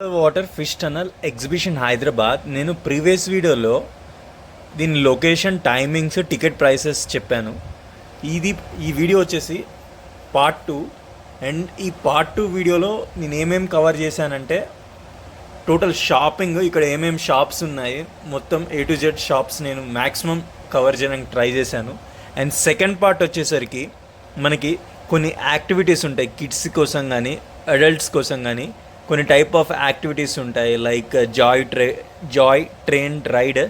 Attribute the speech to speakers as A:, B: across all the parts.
A: Water fish tunnel exhibition Hyderabad నేను previous వీడియోలో దీని లొకేషన్ టైమింగ్స్ టికెట్ ప్రైసెస్ చెప్పాను. ఇది ఈ వీడియో వచ్చేసి పార్ట్ టూ అండ్ ఈ పార్ట్ టూ వీడియోలో నేను ఏమేమి కవర్ చేశానంటే టోటల్ షాపింగ్ ఇక్కడ ఏమేమి షాప్స్ ఉన్నాయి మొత్తం ఏ టు జెడ్ షాప్స్ నేను మ్యాక్సిమం కవర్ చేయడానికి ట్రై చేశాను. అండ్ సెకండ్ పార్ట్ వచ్చేసరికి మనకి కొన్ని యాక్టివిటీస్ ఉంటాయి కిడ్స్ కోసం కానీ అడల్ట్స్ కోసం కానీ కొన్ని టైప్ ఆఫ్ యాక్టివిటీస్ ఉంటాయి. Like joy tray joy train ride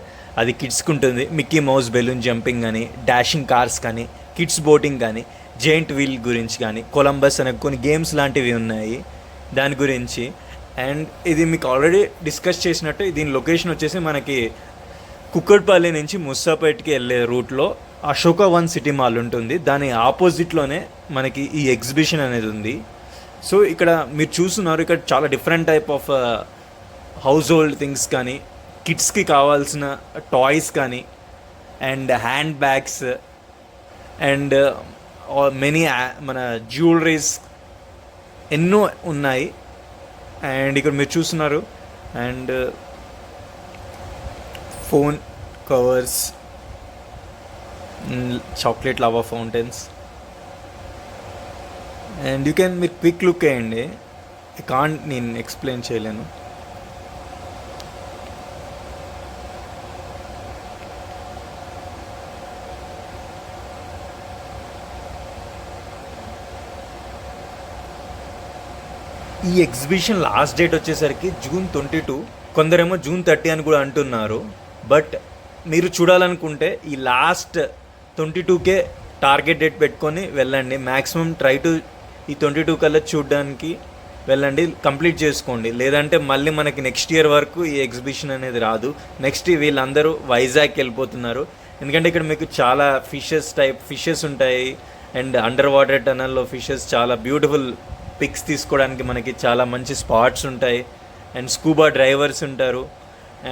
A: అది కిడ్స్కి ఉంటుంది మిక్కీ మౌస్ బెలూన్ జంపింగ్ కానీ డాషింగ్ కార్స్ కానీ కిడ్స్ బోటింగ్ కానీ జెయింట్ వీల్ గురించి కానీ కొలంబస్ అనే కొన్ని గేమ్స్ లాంటివి ఉన్నాయి దాని గురించి. అండ్ ఇది మీకు ఆల్రెడీ డిస్కస్ చేసినట్టు దీని లొకేషన్ వచ్చేసి మనకి కుక్కడ్పల్లి నుంచి ముస్సాపేట్కి వెళ్ళే రూట్లో అశోక వన్ సిటీ మాల్ ఉంటుంది. దాని ఆపోజిట్లోనే మనకి ఈ ఎగ్జిబిషన్ అనేది ఉంది. సో ఇక్కడ మీరు చూస్తున్నారు ఇక్కడ చాలా different type of house hold things కానీ కిడ్స్కి కావాల్సిన టాయ్స్ కానీ and hand bags and many మన జ్యువెలరీస్ ఎన్నో ఉన్నాయి. అండ్ ఇక్కడ మీరు చూస్తున్నారు and phone covers chocolate lover fountains and you can మీరు క్విక్ లుక్ వేయండి. కాంట్ నేను ఎక్స్ప్లెయిన్ చేయలేను. ఈ ఎగ్జిబిషన్ లాస్ట్ డేట్ వచ్చేసరికి జూన్ ట్వంటీ టూ కొందరేమో జూన్ థర్టీ అని కూడా అంటున్నారు. బట్ మీరు చూడాలనుకుంటే ఈ లాస్ట్ ట్వంటీ టూకే టార్గెట్ డేట్ పెట్టుకొని వెళ్ళండి. మ్యాక్సిమం ట్రై టు ఈ ట్వంటీ టూ కల్లా చూడడానికి వెళ్ళండి కంప్లీట్ చేసుకోండి. లేదంటే మళ్ళీ మనకి నెక్స్ట్ ఇయర్ వరకు ఈ ఎగ్జిబిషన్ అనేది రాదు. నెక్స్ట్ వీళ్ళందరూ వైజాగ్కి వెళ్ళిపోతున్నారు. ఎందుకంటే ఇక్కడ మీకు చాలా ఫిషెస్ టైప్ ఫిషెస్ ఉంటాయి. అండ్ అండర్ వాటర్ టనల్లో ఫిషెస్ చాలా బ్యూటిఫుల్ పిక్స్ తీసుకోవడానికి మనకి చాలా మంచి స్పాట్స్ ఉంటాయి. అండ్ స్కూబా డ్రైవర్స్ ఉంటారు.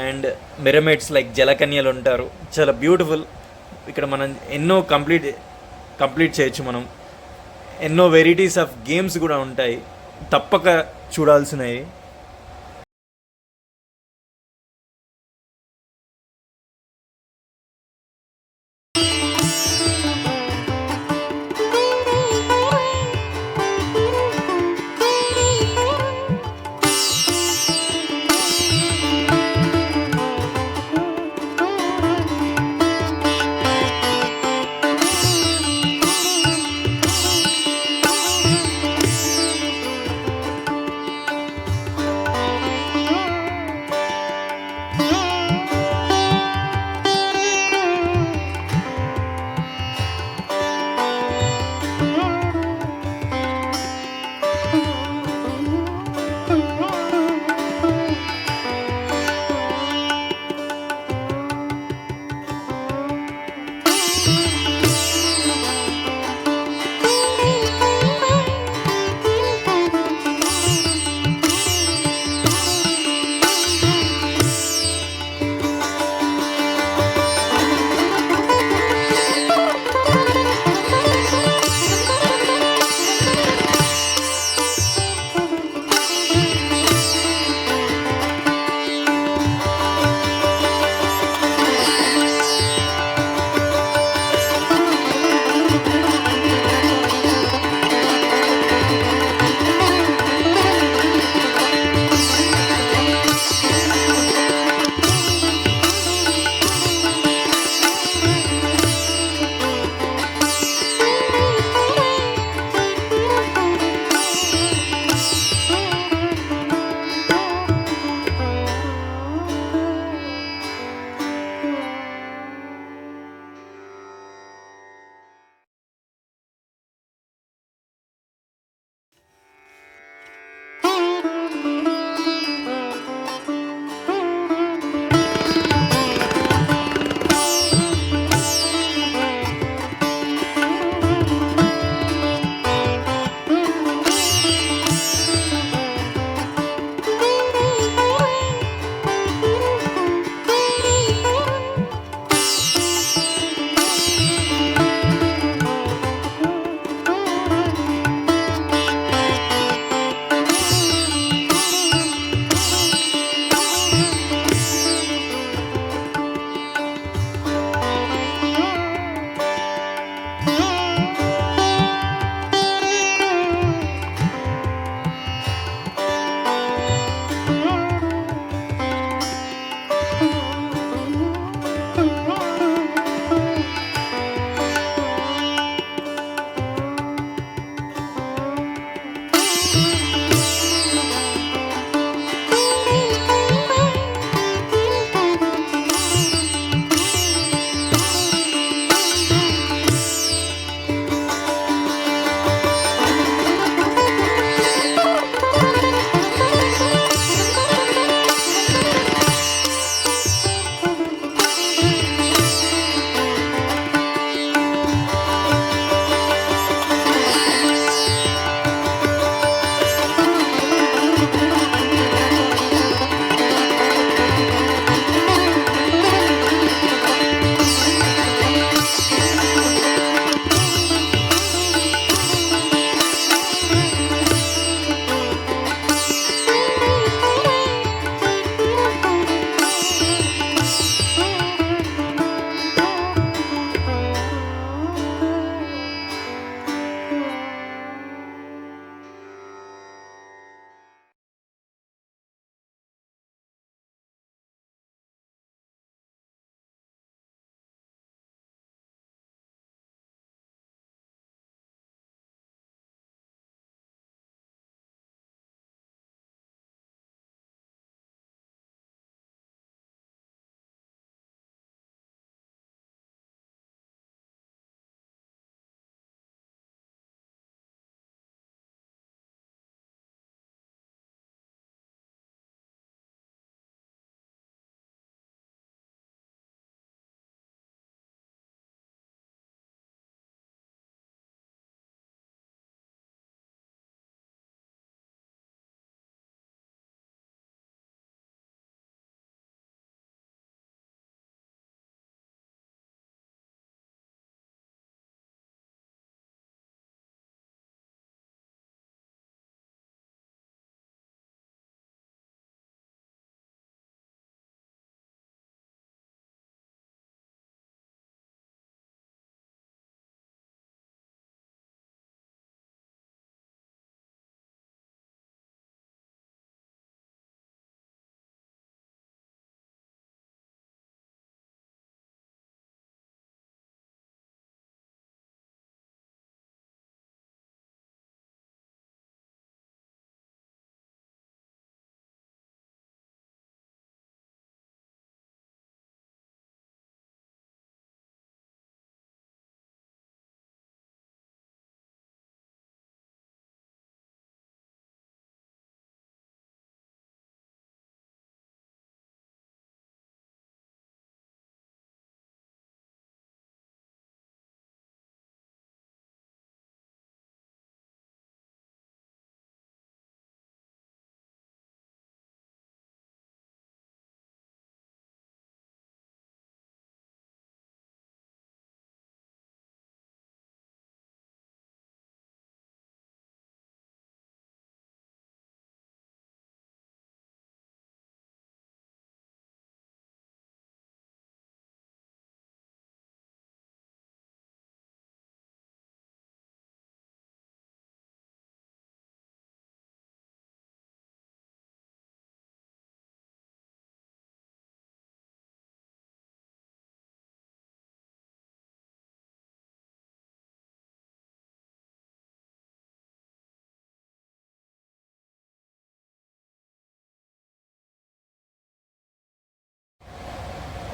A: అండ్ మిరమిడ్స్ లైక్ జలకన్యలు ఉంటారు. చాలా బ్యూటిఫుల్. ఇక్కడ మనం ఎన్నో కంప్లీట్ కంప్లీట్ చేయొచ్చు మనం. ఎన్నో వెరైటీస్ ఆఫ్ గేమ్స్ కూడా ఉంటాయి. తప్పక చూడాల్సినవి.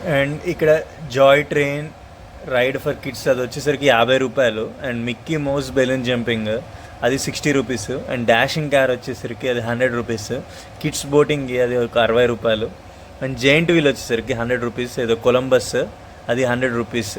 A: అండ్ ఇక్కడ joy train ride for kids అది వచ్చేసరికి యాభై రూపాయలు. And Mickey Mouse balloon jumping అది sixty rupees. And dashing car వచ్చేసరికి అది హండ్రెడ్ రూపీస్. కిడ్స్ బోటింగ్కి అది ఒక అరవై రూపాయలు. అండ్ జెయింట్ వీల్ వచ్చేసరికి హండ్రెడ్ రూపీస్. ఏదో కొలంబస్ అది హండ్రెడ్ రూపీస్.